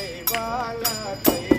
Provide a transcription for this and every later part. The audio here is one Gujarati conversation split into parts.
ಕೈವಾಲ ಕೈ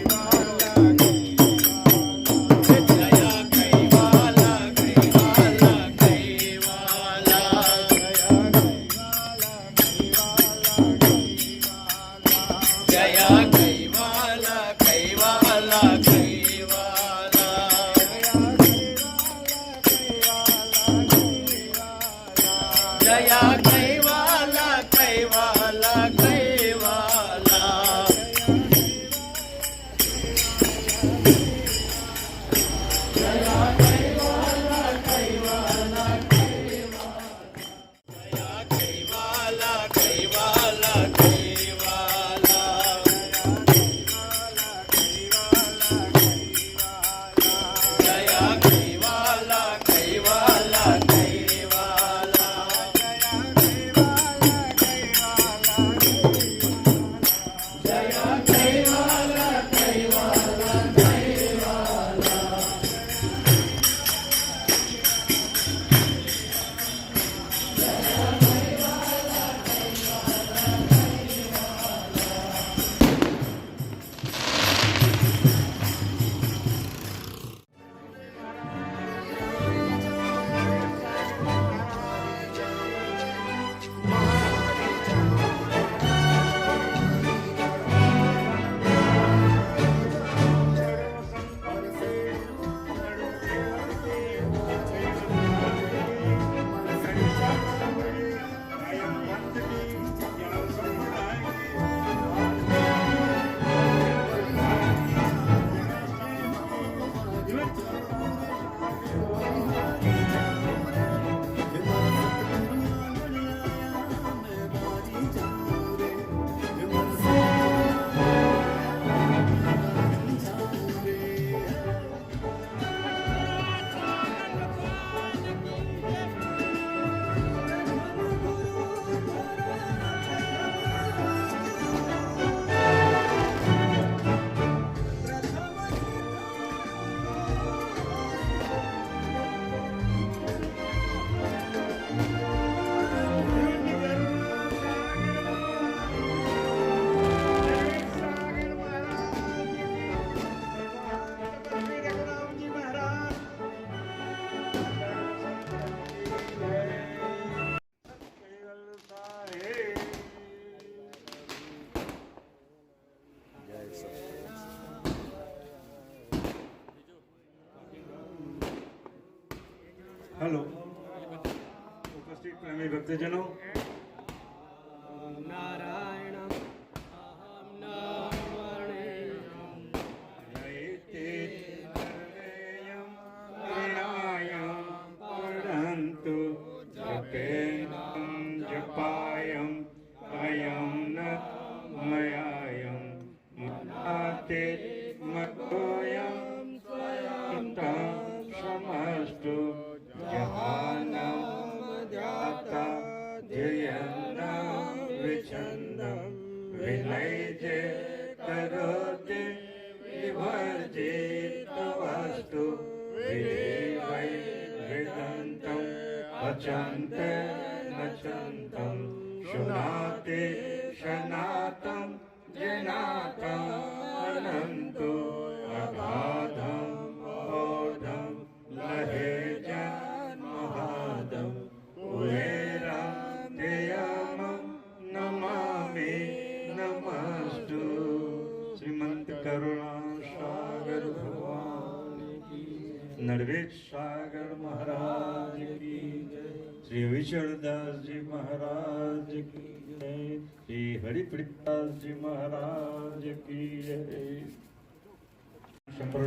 પ્રેમી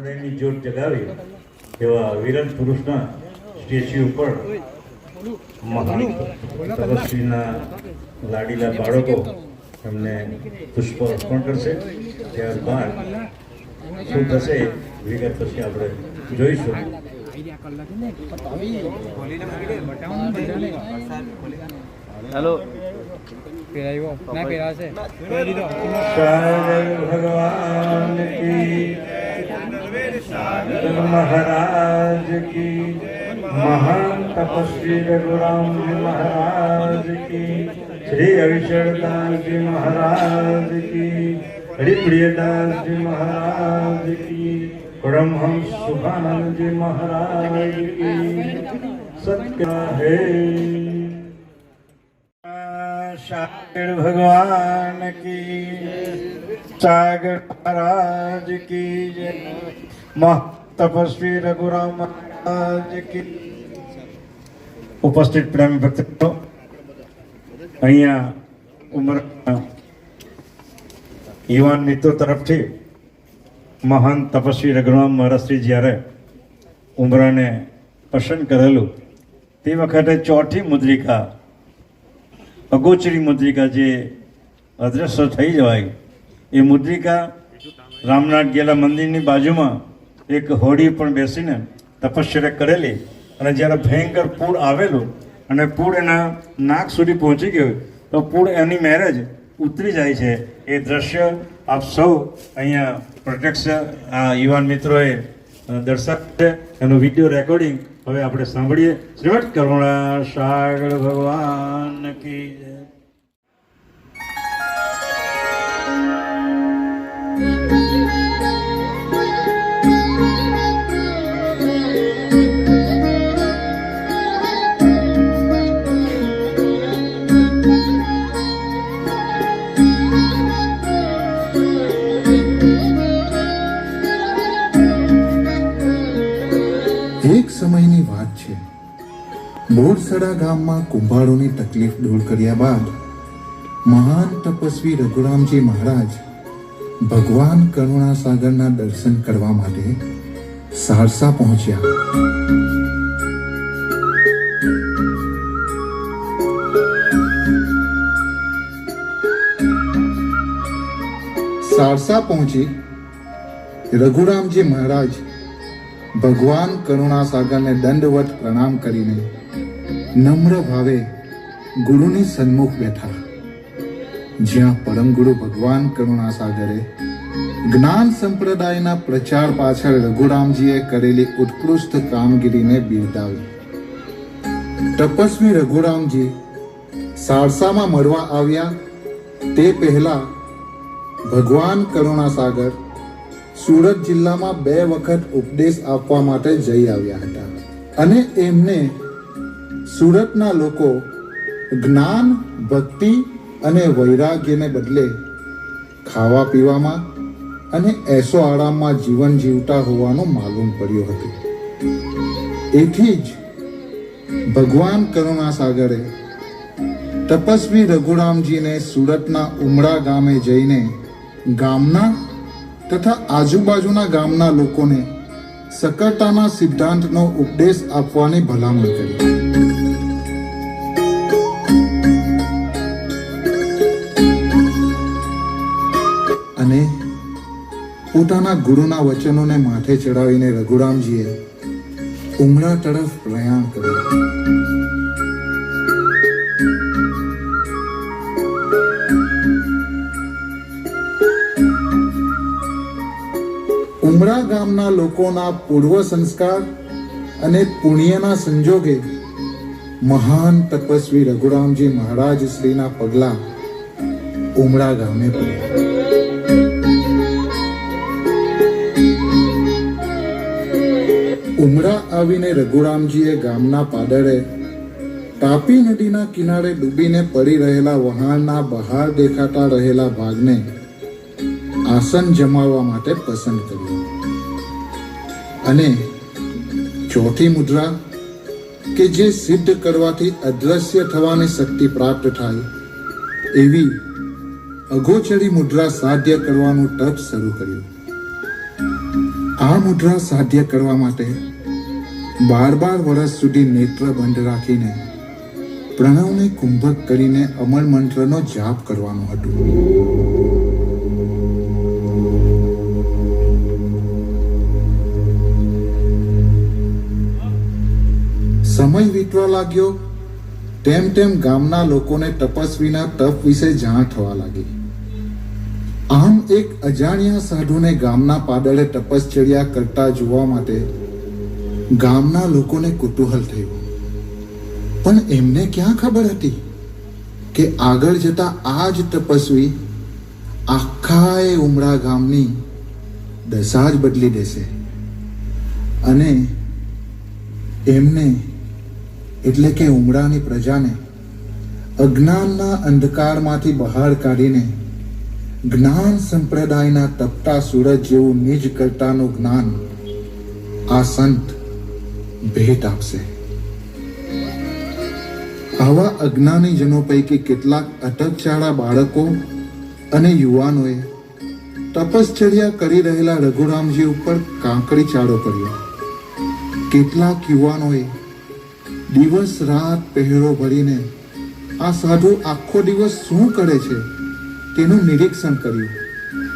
સંપ્રદાયની જ્યોત જગાવી એવા વિરલ પુરુષના સ્ટેચ્યુ ઉપર મહાન તપસ્વીના લાડીલા બાળકો એમને પુષ્પ અર્પણ કરશે. ત્યારબાદ શું થશે વિગત પછી આપણે જોઈશું. પહેરાવ્યો ના પહેરાશે ભગવાન કી મહારાજ કી મહાન તપસ્વી રઘુરામજી મહારાજ કી શ્રી અવિશળદાસજી મહારાજ કી હરિપ્રિયદાસજી મહારાજ કી પરમહંસ સુખાનંદજી મહારાજ કી સત્ય હે ભગવાન કી સાગર મહારાજ કી જય મહ તપસ્વી રઘુરામ ઉપસ્થિત પ્રેમી ભક્તો અહીંયા ઉમર યુવાન મિત્રો તરફથી મહાન તપસ્વી રઘુરામ મહારાજશ્રી જ્યારે ઉમરાને પસંદ કરેલું, તે વખતે ચોથી મુદ્રિકા, અગોચરી મુદ્રિકા જે અદ્રશ્ય થઈ જવાય, એ મુદ્રિકા રામનાથ ગયેલા મંદિરની બાજુમાં એક હોડી પણ બેસીને તપશ્ચર્યા કરેલી અને જ્યારે ભયંકર પૂર આવેલું અને પૂર એના નાક સુધી પહોંચી ગયું, તો પૂર એની મેરેજ ઉતરી જાય છે. એ દ્રશ્ય આપ સૌ અહીંયા પ્રત્યક્ષ, આ યુવાન મિત્રોએ દર્શાવ્યું છે. એનું વીડિયો રેકોર્ડિંગ હવે આપણે સાંભળીએ. શ્રીમદ કરુણા સાગર ભગવાન કી સમયની વાત છે. બોરસડા ગામમાં કુંભારોની તકલીફ દૂર કર્યા બાદ મહાન તપસ્વી રઘુરામજી મહારાજ ભગવાન કરુણાસાગરના દર્શન કરવા માટે સારસા પહોંચ્યા. સારસા પહોંચી રઘુરામજી મહારાજ ભગવાન કરુણાસાગરને દંડવત પ્રણામ કરીને નમ્ર ભાવે ગુરુની સન્મુખ બેઠા. જ્યાં પરમ ગુરુ ભગવાન કરુણાસાગરે જ્ઞાન સંપ્રદાયના પ્રચાર પાછળ રઘુરામજીએ કરેલી ઉત્કૃષ્ટ કામગીરીને બિરદાવી. તપસ્વી રઘુરામજી સારસામાં મળવા આવ્યા તે પહેલા ભગવાન કરુણાસાગર સુરત જિલ્લામાં બે વખત ઉપદેશ આપવા માટે જઈ આવ્યા હતા. અને એમને સુરતના લોકો જ્ઞાન, ભક્તિ અને વૈરાગ્યને બદલે ખાવા પીવામાં અને એસો આરામમાં જીવન જીવતા હોવાનું માલુમ પડ્યું હતું. એથી જ ભગવાન કરુણા સાગરે તપસ્વી રઘુરામજીને સુરતના ઉમરા ગામે જઈને ગામના તથા આજુબાજુના ગામના લોકોને સકળતાના સિદ્ધાંતનો ઉપદેશ આપવાની ભલામણ કરી. અને પોતાના ગુરુના વચનોને માથે ચડાવીને રઘુરામજીએ ઉમરા તરફ પ્રયાણ કર્યું. ઉમરા ગામના લોકોના પૂર્વ સંસ્કાર અને પુણ્યના સંજોગે મહાન તપસ્વી રઘુરામજી મહારાજ શ્રીના પગલા ઉમરા ગામે પડ્યા. ઉમરા આવીને રઘુરામજીએ ગામના પાદરે તાપી નદીના કિનારે ડૂબીને પડી રહેલા વહાણના બહાર દેખાતા રહેલા ભાગને આસન જમાવવા માટે પસંદ કર્યું. અને ચોથી મુદ્રા કે જે સિદ્ધ કરવાથી અદ્રશ્ય થવાની શક્તિ પ્રાપ્ત થાય, એવી અગોચરી મુદ્રા સાધ્ય કરવાનું તપ શરૂ કર્યું. આ મુદ્રા સાધ્ય કરવા માટે બાર બાર વર્ષ સુધી નેત્ર બંધ રાખીને, પ્રણવને કુંભક કરીને અમર મંત્રનો જાપ કરવાનો હતું. સમય વીતવા લાગ્યો. તેમ તેમ ગામના લોકોને તપસ્વીના તપ વિશે જાણ થવા લાગી. આમ એક અજાણ્યા સાધુને ગામના પાદળે તપશ્ચર્યા કરતા જોવા માટે ગામના લોકોને કુતૂહલ થયું. પણ એમને ક્યાં ખબર હતી કે આગળ જતા આ જ તપસ્વી આખા એ ઉમરા ગામની દશા જ બદલી દેશે. અને એમને એટલે કે ઉમરાની પ્રજાને અજ્ઞાનના અંધકારમાંથી બહાર કાઢીને જ્ઞાન સંપ્રદાયના તપતા સૂરજ જેવું નિજ કરતાનું જ્ઞાન આ સંત ભેટ આપશે. આવા અજ્ઞાની જનો પૈકી કેટલાક અટકચાળા બાળકો અને યુવાનોએ તપશ્ચર્યા કરી રહેલા રઘુરામજી ઉપર કાંકરી ચાળો કર્યો. કેટલાક યુવાનોએ દિવસ રાત પહેરો ભરીને આ સાધુ આખો દિવસ શું કરે છે તેનું નિરીક્ષણ કર્યું.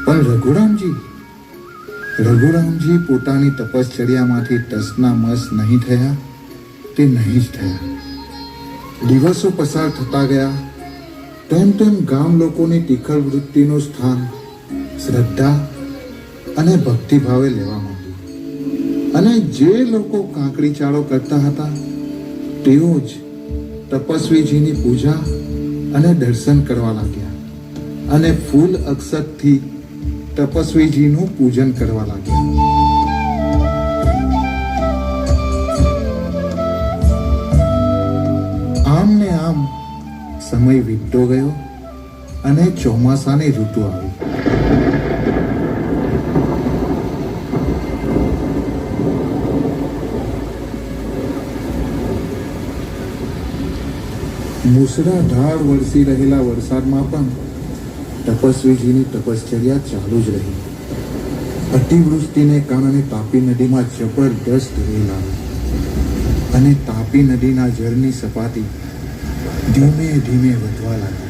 પણ રઘુરામજી રઘુરામજી પોતાની તપશ્ચર્યામાંથી ટસના મસ નહીં થયા? તે નહીં જ થયા. દિવસો પસાર થતા ગયા. તેમ તેમ ગામ લોકોની ટીખળ વૃત્તિનું સ્થાન શ્રદ્ધા અને ભક્તિભાવે લેવા માંડ્યું. અને જે લોકો કાંકરી ચાળો કરતા હતા તેઓ જ તપસ્વીજીની પૂજા અને દર્શન કરવા લાગ્યા અને ફૂલ અક્ષતથી તપસ્વીજીનું પૂજન કરવા લાગ્યા. આમ ને આમ સમય વીતતો ગયો અને ચોમાસાની ઋતુ આવી. મુસળાધાર વરસી રહેલા વરસાદમાં પણ તપસ્વીજીની તપશ્ચર્યા ચાલુ જ રહી. અતિવૃષ્ટિને કારણે તાપી નદીમાં જબરદસ્ત રેલ આવી. અને તાપી નદીના જળની સપાટી ધીમે ધીમે વધવા લાગી.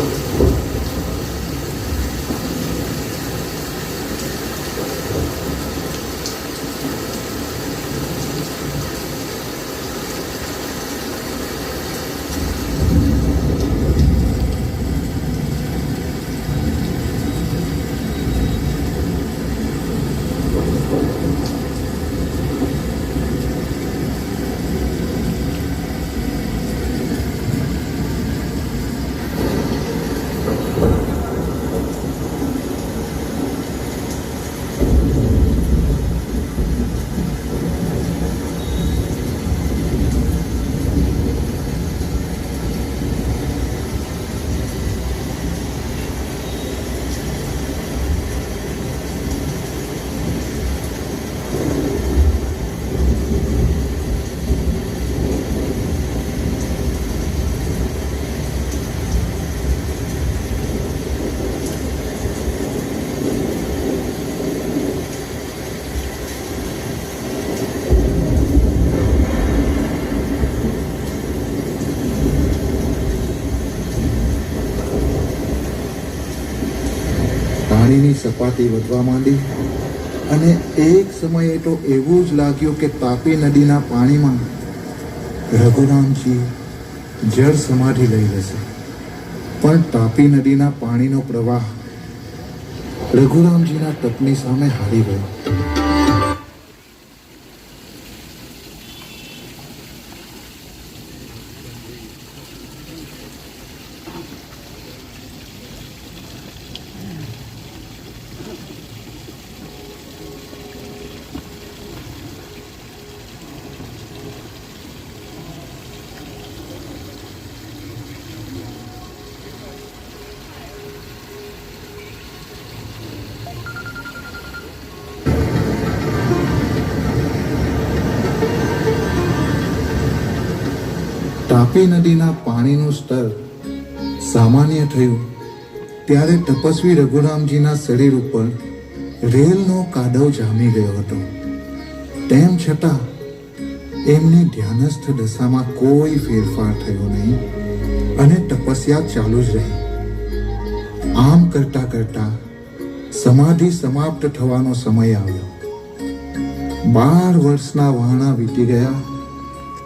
Thank you. સપાટી વધવા માંડી અને એક સમયે તો એવું જ લાગ્યું કે તાપી નદીના પાણીમાં રઘુરામજી જળ સમાધિ લઈ લેશે. પણ તાપી નદીના પાણીનો પ્રવાહ રઘુરામજીના તપની સામે હારી ગયો. તાપી નદીના પાણીનું સ્તર સામાન્ય થયું. ત્યારે તપસ્વી રઘુરામજીના શરીર ઉપર રેલનો કાદવ જામી ગયો હતો. તેમ છતાં, એમની ધ્યાનસ્થ દશામાં કોઈ ફેરફાર થયો નહીં અને તપસ્યા ચાલુ જ રહી. આમ કરતા કરતા સમાધિ સમાપ્ત થવાનો સમય આવ્યો. બાર વર્ષના વાણા વીતી ગયા,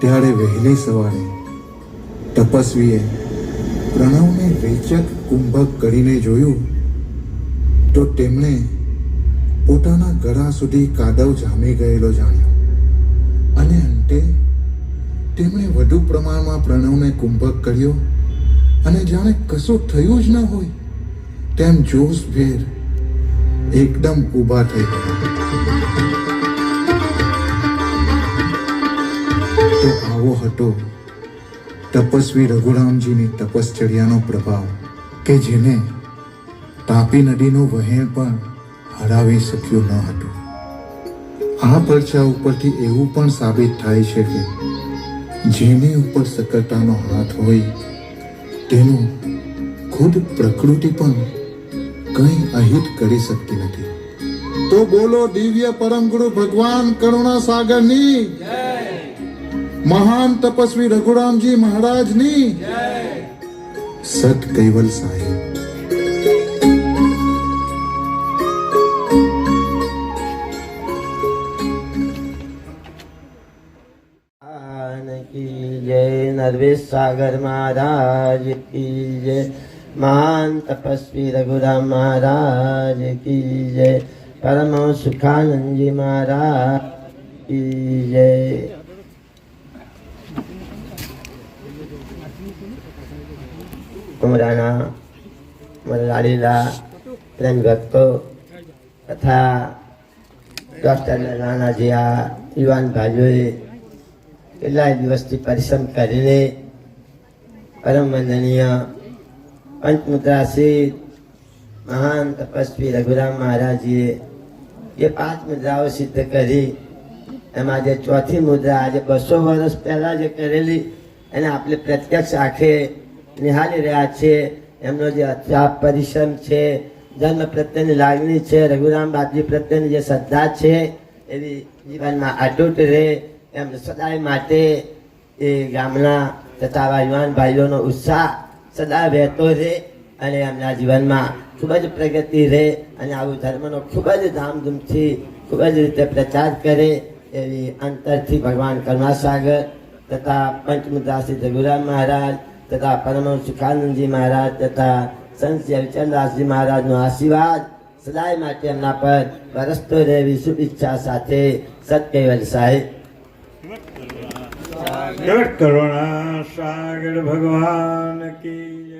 ત્યારે વહેલી સવારે તપસ્વીએ પ્રણવને વેચક કુંભક કરીને જોયું તો તેમણે પોતાના ગળા સુધી કાદવ જામી ગયેલો જાણ્યો. અને અંતે તેમણે વધુ પ્રમાણમાં પ્રણવને કુંભક કર્યો અને જાણે કશું થયું જ ન હોય તેમ જોશભેર એકદમ ઊભા થઈ ગયા. તો આવો હતો તપસ્વી રઘુરામજીની તપશ્ચર્યાનો પ્રભાવ કે જેને તાપી નદીનું વહેણ પણ હરાવી શક્યું ન હતું. આ પરચા ઉપરથી એવું પણ સાબિત થાય છે કે જેની ઉપર સકળતાનો હાથ હોય, તેનું ખુદ પ્રકૃતિ પણ કંઈ અહિત કરી શકતી નથી. તો બોલો દિવ્ય પરમ ગુરુ ભગવાન કરુણા સાગરની મહાન તપસ્વી રઘુરામજી મહારાજની સત કૈવલ સાહેબ ભગવાન કી જય નરવેશ સાગર મહારાજ કી જય મહાન તપસ્વી રઘુરામ મહારાજ કી જય પરમ સુખાનંદજી મહારાજ કી જય ઉમરાના મારા લાડીલા પ્રેમ ભક્તો તથા ડૉક્ટર નાનાજી આ યુવાન ભાઈઓએ કેટલાય દિવસથી પરિશ્રમ કરીને પરમ વંદનીય પંચમુદ્રાસી મહાન તપસ્વી રઘુરામ મહારાજીએ એ પાંચ મુદ્રાઓ સિદ્ધ કરી. એમાં જે ચોથી મુદ્રા આજે બસો વર્ષ પહેલાં જે કરેલી, એને આપણે પ્રત્યક્ષ આંખે નિહાળી રહ્યા છે. એમનો જે અત્યાપ પરિશ્રમ છે ધર્મ પ્રત્યેની લાગણી છે, રઘુરામ બાપજી પ્રત્યેની જે શ્રદ્ધા છે, એવી જીવનમાં અટૂટ રહે એમ સદાય માટે એ ગામના તથા યુવાન ભાઈઓનો ઉત્સાહ સદા વહેતો રહે અને એમના જીવનમાં ખૂબ જ પ્રગતિ રહે અને આવું ધર્મનો ખૂબ જ ધામધૂમથી ખૂબ જ રીતે પ્રચાર કરે એવી અંતરથી ભગવાન કરુણાસાગર તથા પંચમુદ્રાશ્રી રઘુરામ મહારાજ તથા પરમ સુખાનંદજી મહારાજ તથા સંત શ્રી હરિચંદ્રદાસજી મહારાજનો આશીર્વાદ સદાય માટે એમના પર વરસતો રહે એવી શુભેચ્છા સાથે સત્યવલ સાહેબ કરુણા સાગર ભગવાન કી